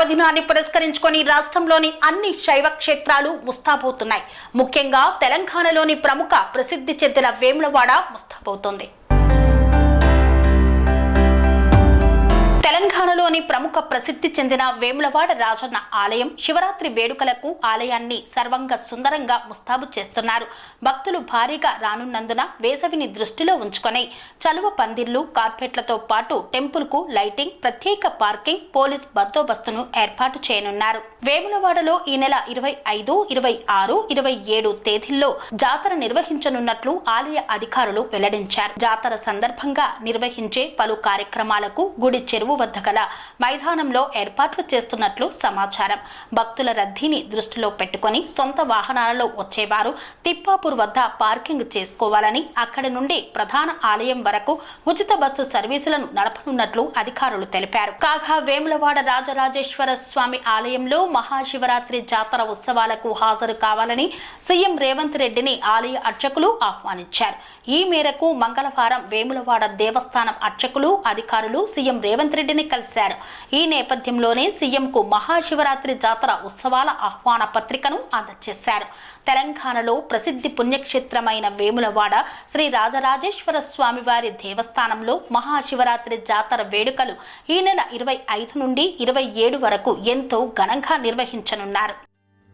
పర్వదినాన్ని పురస్కరించుకొని రాష్ట్రంలోని అన్ని శైవ క్షేత్రాలు ముస్తాబవుతున్నాయి. ముఖ్యంగా తెలంగాణలోని ప్రముఖ ప్రసిద్ధి చెందిన వేములవాడ ముస్తాబోతోంది తెలంగాణలోని ప్రముఖ ప్రసిద్ధి చెందిన వేములవాడ రాజన్న ఆలయం శివరాత్రి వేడుకలకు ఆలయాన్ని సర్వంగా సుందరంగా ముస్తాబు చేస్తున్నారు. భక్తులు భారీగా రానున్నందున వేసవిని దృష్టిలో ఉంచుకొని చలువ పందిర్లు కార్పెట్లతో పాటు టెంపుల్కు లైటింగ్ ప్రత్యేక పార్కింగ్ పోలీస్ బందోబస్తును ఏర్పాటు చేయనున్నారు. వేములవాడలో ఈ నెల ఇరవై ఐదు ఇరవై ఆరు ఇరవై ఏడు తేదీల్లో జాతర నిర్వహించనున్నట్లు ఆలయ అధికారులు వెల్లడించారు. జాతర సందర్భంగా నిర్వహించే పలు కార్యక్రమాలకు గుడి చెరువు వద్ద గల మైదానంలో ఏర్పాట్లు చేస్తున్నట్లు సమాచారం. భక్తుల రద్దీని దృష్టిలో పెట్టుకొని సొంత వాహనాలలో వచ్చేవారు తిప్పాపూర్ వద్ద పార్కింగ్ చేసుకోవాలని అక్కడి నుండి ప్రధాన ఆలయం వరకు ఉచిత బస్సు సర్వీసులను నడపనున్నట్లు అధికారులు తెలిపారు. కాగా వేములవాడ రాజరాజేశ్వర స్వామి ఆలయంలో మహాశివరాత్రి జాతర ఉత్సవాలకు హాజరు కావాలని సీఎం రేవంత్ రెడ్డిని ఆలయ అర్చకులు ఆహ్వానించారు. ఈ మేరకు మంగళవారం వేములవాడ దేవస్థానం అర్చకులు అధికారులు సీఎం రేవంత్ రెడ్డిని కలిసి కలిశారు ఈ నేపథ్యంలోనే సీఎంకు మహాశివరాత్రి జాతర ఉత్సవాల ఆహ్వాన పత్రికను అందజేశారు. తెలంగాణలో ప్రసిద్ధి పుణ్యక్షేత్రమైన వేములవాడ శ్రీ రాజరాజేశ్వర స్వామివారి దేవస్థానంలో మహాశివరాత్రి జాతర వేడుకలు ఈ నెల ఇరవై ఐదు నుండి ఇరవై ఏడు వరకు ఎంతో ఘనంగా నిర్వహించనున్నారు.